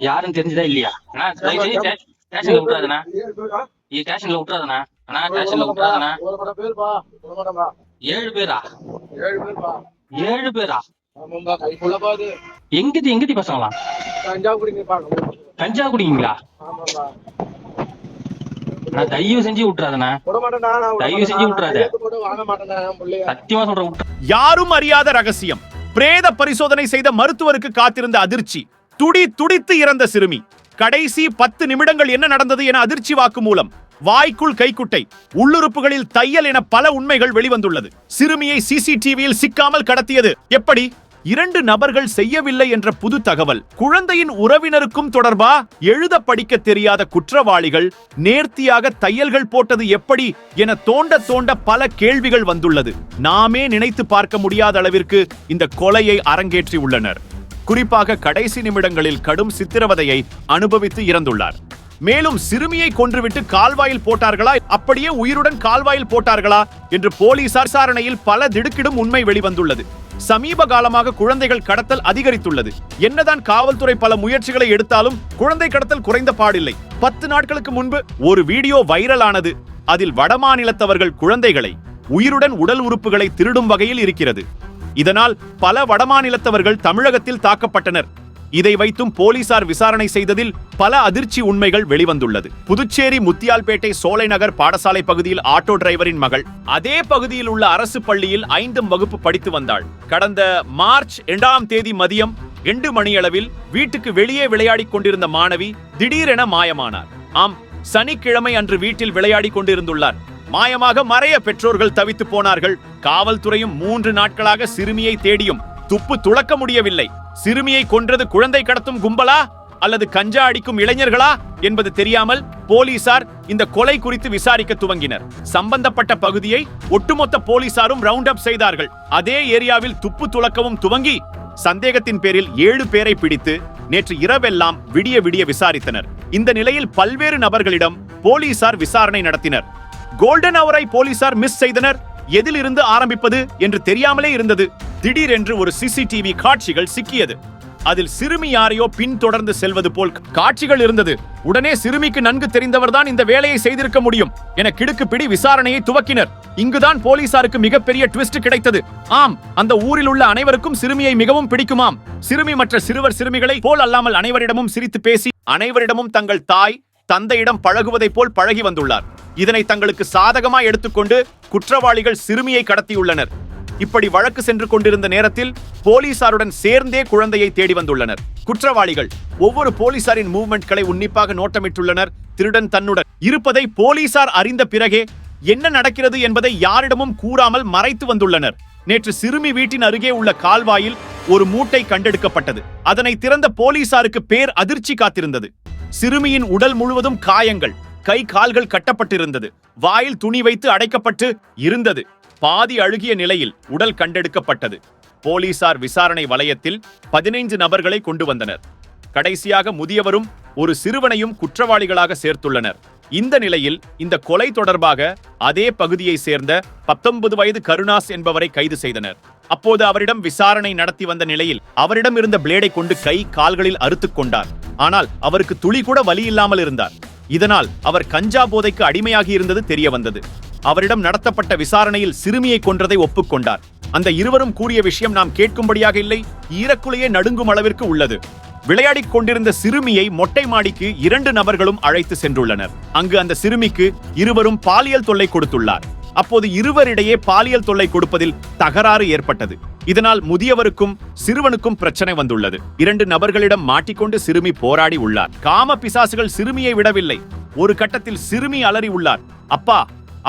யாருன்னு தெரிஞ்சதா இல்லையா? அண்ணா தயவு செஞ்சு ஸ்டே- ஸ்டேஷன்ல விட்டுறாதுண்ணா. இது ஸ்டேஷன்ல விட்டுறாதுண்ணா. அண்ணா ஸ்டேஷன்ல விட்டுறாதுண்ணா. ஏழு பேரா? ஏழு பேரா எங்கதி எங்கதி பசங்களா கஞ்சா குடிங்களா நான் தயவு செஞ்சு விட்டுறாதுண்ணா. தயவு செஞ்சு விட்டுறாத. சத்தியமா சொல்றேன். யாரும் அறியாத ரகசியம். பிரேத பரிசோதனை செய்த மருத்துவருக்கு காத்திருந்த அதிர்ச்சி. துடி துடித்து இறந்த சிறுமி. கடைசி பத்து நிமிடங்கள் என்ன நடந்தது என அதிர்ச்சி வாக்கு மூலம் வாய்க்குள் கைக்குட்டை உள்ளுறுப்புகளில் தையல் என பல உண்மைகள் வெளிவந்துள்ளது. சிறுமியை சிசிடிவியில் சிக்காமல் கடத்தியது எப்படி? இரண்டு நபர்கள் செய்யவில்லை என்ற புது தகவல். குழந்தையின் உறவினருக்கும் தொடர்பா? எழுத படிக்க தெரியாத குற்றவாளிகள் நேர்த்தியாக தையல்கள் போட்டது எப்படி என தோண்ட தோண்ட பல கேள்விகள் வந்துள்ளது. நாமே நினைத்து பார்க்க முடியாத அளவிற்கு இந்த கொலையை அரங்கேற்றி உள்ளனர் குறிப்பாக கடைசி நிமிடங்களில் கடும் சித்திரவதையை அனுபவித்து இறந்துள்ளார். மேலும் சிறுமியை கொன்றுவிட்டு கால்வாயில் போட்டார்களா? அப்படியே உயிருடன் கால்வாயில் போட்டார்களா? என்று போலீசார் விசாரணையில் பல திடுக்கிடும் உண்மை வெளிவந்துள்ளது. சமீப காலமாக குழந்தைகள் கடத்தல் அதிகரித்துள்ளது. என்னதான் காவல்துறை பல முயற்சிகளை எடுத்தாலும் குழந்தை கடத்தல் குறைந்த பாடில்லை. பத்து நாட்களுக்கு முன்பு ஒரு வீடியோ வைரலானது. அதில் வடமாநிலத்தவர்கள் குழந்தைகளை உயிருடன் உடல் உறுப்புகளை திருடும் வகையில் இருக்கிறது. இதனால் பல வடமாநிலத்தவர்கள் தமிழகத்தில் தாக்கப்பட்டனர். இதை வைத்தும் போலீசார் விசாரணை செய்ததில் பல அதிர்ச்சி உண்மைகள் வெளிவந்துள்ளது. புதுச்சேரி முத்தியால்பேட்டை சோலை நகர் பாடசாலை பகுதியில் ஆட்டோ டிரைவரின் மகள் அதே பகுதியில் உள்ள அரசு பள்ளியில் ஐந்தாம் வகுப்பு படித்து வந்தாள். கடந்த மார்ச் இரண்டாம் தேதி மதியம் எண்டு மணியளவில் வீட்டுக்கு வெளியே விளையாடிக் கொண்டிருந்த மாணவி திடீரென மாயமானார். ஆம் சனிக்கிழமை அன்று வீட்டில் விளையாடிக் கொண்டிருந்துள்ளார். மாயமாக மறைய பெற்றோர்கள் தவித்து போனார்கள். காவல்துறையும் மூன்று நாட்களாக சிறுமியை தேடியும் துப்பு துளக்க முடியவில்லை. சிறுமியை கொன்றது குழந்தை கடத்தும் கும்பலா? அல்லது கஞ்சா அடிக்கும் இளைஞர்களா? என்பது தெரியாமல் போலீசார் இந்த கொலை குறித்து விசாரிக்க துவங்கினர். சம்பந்தப்பட்ட பகுதியை ஒட்டுமொத்த போலீசாரும் ரவுண்ட் அப் செய்தார்கள். அதே ஏரியாவில் துப்பு துளக்கவும் துவங்கி சந்தேகத்தின் பேரில் ஏழு பேரை பிடித்து நேற்று இரவெல்லாம் விடிய விடிய விசாரித்தனர். இந்த நிலையில் பல்வேறு நபர்களிடம் போலீசார் விசாரணை நடத்தினர். கோல்டன் அவரை போலீசார் மிஸ் செய்தனர். எதிலிருந்து ஆரம்பிப்பது என்று தெரியாமலே இருந்தது. திடீரென்று ஒரு சிசிடிவி காட்சிகள் சிக்கியது. அதில் சிறுமி யாரையோ பின்தொடர்ந்து செல்வது போல் காட்சிகள் இருந்தது. உடனே சிறுமிக்கு நன்கு தெரிந்தவர்தான் இந்த வேலையை செய்திருக்க முடியும் என கிடுக்கு பிடி விசாரணையை துவக்கினர். இங்குதான் போலீசாருக்கு மிகப்பெரிய ட்விஸ்ட் கிடைத்தது. ஆம் அந்த ஊரில் உள்ள அனைவருக்கும் சிறுமியை மிகவும் பிடிக்குமாம். சிறுமி மற்ற சிறுவர் சிறுமிகளை போல் அல்லாமல் அனைவரிடமும் சிரித்து பேசி அனைவரிடமும் தங்கள் தாய் தந்தையிடம் பழகுவதைப் போல் பழகி வந்துள்ளார். இதனை தங்களுக்கு சாதகமாய் எடுத்துக்கொண்டு குற்றவாளிகள் சிறுமியை கடத்தியுள்ளனர். இப்படி வழக்கு சென்று கொண்டிருந்த நேரத்தில் போலீசாருடன் சேர்ந்தே குழந்தையை தேடி வந்துள்ளனர். குற்றவாளிகள் ஒவ்வொரு போலீசாரின் மூவ்மெண்ட்களை உன்னிப்பாக நோட்டமிட்டுள்ளனர். திருடன் தன்னுடன் இருப்பதை போலீசார் அறிந்த பிறகே என்ன நடக்கிறது என்பதை யாரிடமும் கூறாமல் மறைத்து வந்துள்ளனர். நேற்று சிறுமி வீட்டின் அருகே உள்ள கால்வாயில் ஒரு மூட்டை கண்டெடுக்கப்பட்டது. அதனை திறந்த போலீசாருக்கு பேர் அதிர்ச்சி காத்திருந்தது. சிறுமியின் உடல் முழுவதும் காயங்கள். கை கால்கள் கட்டப்பட்டிருந்தது. வாயில் துணி வைத்து அடைக்கப்பட்டு இருந்தது. பாதி அழுகிய நிலையில் உடல் கண்டெடுக்கப்பட்டது. போலீசார் விசாரணை வலயத்தில் பதினைந்து நபர்களை கொண்டு வந்தனர். கடைசியாக முதியவரும் ஒரு சிறுவனையும் குற்றவாளிகளாக சேர்த்துள்ளனர். இந்த நிலையில் இந்த கொலை தொடர்பாக அதே பகுதியை சேர்ந்த பத்தொன்பது வயது கருணாஸ் என்பவரை கைது செய்தனர். அப்போது அவரிடம் விசாரணை நடத்தி வந்த நிலையில் அவரிடம் இருந்த பிளேடை கொண்டு கை கால்களில் அறுத்துக் கொண்டார். ஆனால் அவருக்கு துளி கூட வலி இல்லாமல் இருந்தார். இதனால் அவர் கஞ்சா போதைக்கு அடிமையாகி இருந்தது தெரிய வந்தது. அவரிடம் நடத்தப்பட்ட விசாரணையில் சிறுமியை கொன்றதை ஒப்புக்கொண்டார். அந்த இருவரும் கூறிய விஷயம் நாம் கேட்கும்படியாக இல்லை ஈரக்குலையே நடுங்கும் அளவிற்கு உள்ளது. விளையாடிக் கொண்டிருந்த சிறுமியை மொட்டை மாடிக்கு இரண்டு நபர்களும் அழைத்து சென்றுள்ளனர். அங்கு அந்த சிறுமிக்கு இருவரும் பாலியல் தொல்லை கொடுத்துள்ளார். அப்போது இருவரிடையே பாலியல் தொல்லை கொடுப்பதில் தகராறு ஏற்பட்டது. இதனால் முதியவருக்கும் சிறுவனுக்கும் பிரச்சனை வந்துள்ளது. இரண்டு நபர்களிடம் மாட்டிக்கொண்டு சிறுமி போராடி உள்ளார். காம பிசாசுகள் சிறுமியை விடவில்லை. ஒரு கட்டத்தில் சிறுமி அலறி உள்ளார். அப்பா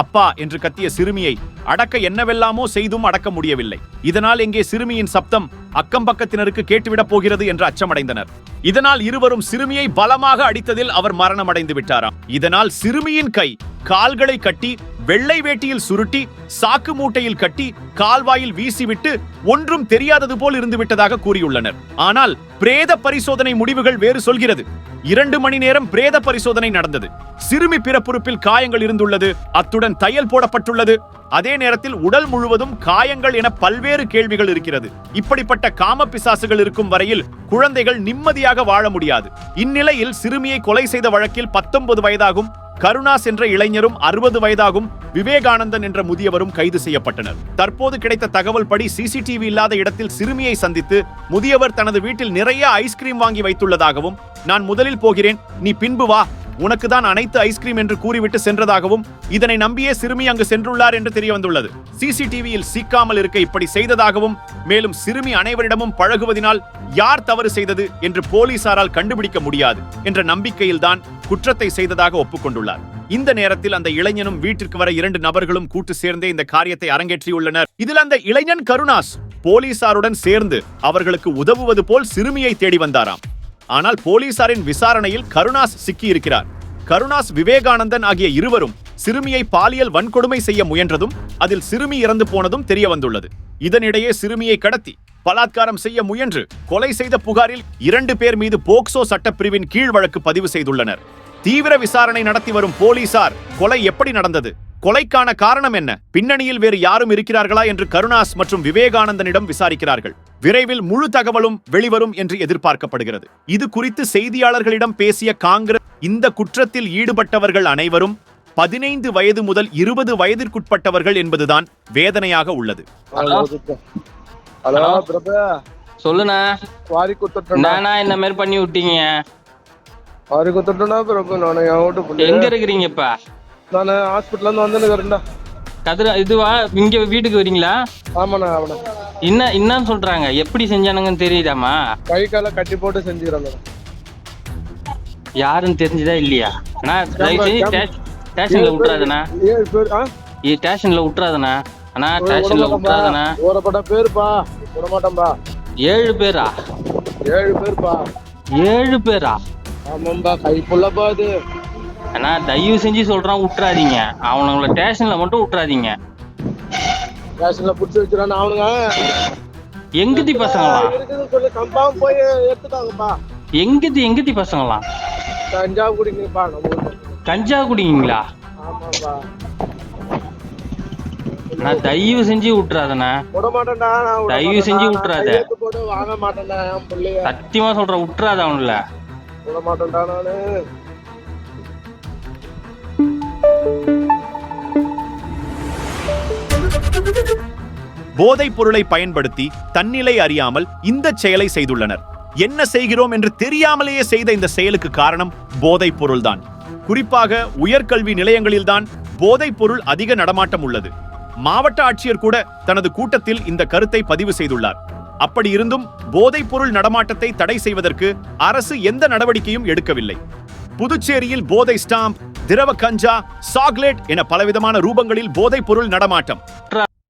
அப்பா என்று கத்திய சிறுமியை அடக்க என்னவெல்லாமோ செய்தும் அடக்க முடியவில்லை. இதனால் எங்கே சிறுமியின் சப்தம் அக்கம் பக்கத்தினருக்கு கேட்டுவிடப் போகிறது என்று அச்சமடைந்தனர். இதனால் இருவரும் சிறுமியை பலமாக அடித்ததில் அவர் மரணமடைந்து விட்டாராம். இதனால் சிறுமியின் கை கால்களை கட்டி வெள்ளை வேட்டியில் சுருட்டி சாக்கு மூட்டையில் கட்டி கால்வாயில் வீசிவிட்டு ஒன்றும் தெரியாதது போல் இருந்து விட்டதாக கூறியுள்ளனர். ஆனால் பிரேத பரிசோதனை முடிவுகள் வேறு சொல்கிறது. இரண்டு மணி நேரம் பிரேத பரிசோதனை நடந்தது. சிறுமி பிறப்புறுப்பில் காயங்கள் இருந்துள்ளது. அத்துடன் தையல் போடப்பட்டுள்ளது. அதே நேரத்தில் உடல் முழுவதும் காயங்கள் என பல்வேறு கேள்விகள் இருக்கிறது. இப்படிப்பட்ட காம பிசாசுகள் இருக்கும் வரையில் குழந்தைகள் நிம்மதியாக வாழ முடியாது. இந்நிலையில் சிறுமியை கொலை செய்த வழக்கில் பத்தொன்பது வயதாகும் கருணாஸ் என்ற இளைஞரும் அறுபது வயதாகும் விவேகானந்தன் என்ற முதியவரும் கைது செய்யப்பட்டனர். தற்போது கிடைத்த தகவல் படி சிசிடிவி இல்லாத இடத்தில் சிறுமியை சந்தித்து முதியவர் தனது வீட்டில் நிறைய ஐஸ்கிரீம் வாங்கி வைத்துள்ளதாகவும் நான் முதலில் போகிறேன். நீ பின்பு வா. உனக்கு தான் அனைத்து ஐஸ்கிரீம் என்று கூறிவிட்டு சென்றதாகவும் இதனை நம்பியே சிறுமி அங்கு சென்றுள்ளார் என்று தெரிய வந்துள்ளது சிசிடிவியில் சிக்காமல் இருக்க இப்படி செய்ததாகவும் மேலும் சிறுமி அனைவரிடமும் பழகுவதினால் யார் தவறு செய்தது என்று போலீசாரால் கண்டுபிடிக்க முடியாது என்ற நம்பிக்கையில்தான் குற்றத்தை செய்ததாக ஒப்புக்கொண்டுள்ளார். இந்த நேரத்தில் அந்த இளைஞனும் வீட்டிற்கு வர இரண்டு நபர்களும் கூட்டு சேர்ந்தே இந்த காரியத்தை அரங்கேற்றியுள்ளனர். இதில் அந்த இளைஞன் கருணாஸ் போலீசாருடன் சேர்ந்து அவர்களுக்கு உதவுவது போல் சிறுமியை தேடி வந்தாராம். ஆனால் போலீசாரின் விசாரணையில் கருணாஸ் சிக்கியிருக்கிறார். கருணாஸ் விவேகானந்தன் ஆகிய இருவரும் சிறுமியை பாலியல் வன்கொடுமை செய்ய முயன்றதும் அதில் சிறுமி இறந்து போனதும் தெரிய வந்துள்ளது இதனிடையே சிறுமியை கடத்தி பலாத்காரம் செய்ய முயன்று கொலை செய்த புகாரில் இரண்டு பேர் மீது போக்சோ சட்டப்பிரிவின் கீழ் வழக்கு பதிவு செய்துள்ளனர். தீவிர விசாரணை நடத்தி வரும் போலீசார் கொலை எப்படி நடந்தது? கொலைக்கான காரணம் என்ன? பின்னணியில் வேறு யாரும் இருக்கிறார்களா என்று கருணாஸ் மற்றும் விவேகானந்தனிடம் விசாரிக்கிறார்கள். விரைவில் முழு தகவலும் வெளிவரும் என்று எதிர்பார்க்கப்படுகிறது. இது குறித்து செய்தியாளர்களிடம் பேசிய காங்கிரஸ் இந்த குற்றத்தில் ஈடுபட்டவர்கள் அனைவரும் பதினைந்து வயது முதல் இருபது வயதிற்குட்பட்டவர்கள் என்பதுதான் வேதனையாக உள்ளது. சொல்லுண்ணா. இந்த மாதிரி பண்ணி விட்டீங்க? எங்க இருக்கிறீங்க இப்ப? நான் ஹாஸ்பிட்டல்ல இருந்து வந்துருக்கிறேன்டா கதிர இதுவா? இங்க வீட்டுக்கு வரீங்களா? ஆமாண்ணா அவனை என்ன என்னன்னு சொல்றாங்க? எப்படி செஞ்சானுங்கன்னு தெரியுதாமா கை காலை கட்டி போட்டு செஞ்சுக்கிறேன் யாருன்னு தெரிஞ்சுதா இல்லையா? அண்ணா தயவு செஞ்சு ஸ்டே- ஸ்டேஷன்ல விட்டுறாதுண்ணா. ஸ்டேஷன்ல விட்டுறாதுண்ணா. அண்ணா ஸ்டேஷன்ல விட்டுறாதுண்ணா. ஓரப்பட்ட பேருப்பா. விட மாட்டேன்பா ஏழு பேரா? ஏழு பேர்ப்பா. ஏழு பேரா? ஆமாம்பா கை புள்ளப்பா அது அண்ணா தயவு செஞ்சு சொல்றான் விட்டுறாதீங்க அவனுங்கள ஸ்டேஷன்ல மட்டும் விட்டுறாதீங்க ரேஷன்ல புடிச்சு வச்சுறான் அவனுங்க. எங்கத்தி பசங்களாம் இருக்குதுன்னு சொல்லி கம்பாவும் போய் எடுத்துட்டாங்கப்பா எங்கத்தி எங்கத்தி பசங்களாம் தஞ்சாவூர் குடிங்கப்பா நம்ம. கஞ்சா குடிங்களா ஆமாப்பா. அண்ணா தயவு செஞ்சு விட்டுறாதண்ணா நான் தயவு செஞ்சு. விட்டுறாத. சத்தியமா சொல்றேன் விட்டுறாத அவனுல விட மாட்டேன்டா நானு. போதைப் பொருளை பயன்படுத்தி தன்னிலை அறியாமல் இந்த செயலை செய்துள்ளனர். என்ன செய்கிறோம் என்று தெரியாமலேயே செய்த இந்த செயலுக்கு காரணம் போதைப் பொருள்தான். குறிப்பாக உயர்கல்வி நிலையங்களில்தான் போதைப் பொருள் அதிக நடமாட்டம் உள்ளது. மாவட்ட ஆட்சியர் கூட தனது கூட்டத்தில் இந்த கருத்தை பதிவு செய்துள்ளார். அப்படி இருந்தும் போதைப் பொருள் நடமாட்டத்தை தடை செய்வதற்கு அரசு எந்த நடவடிக்கையும் எடுக்கவில்லை. புதுச்சேரியில் போதை ஸ்டாம்ப் திரவ கஞ்சா சாக்லேட் என பலவிதமான ரூபங்களில் போதைப் பொருள் நடமாட்டம்.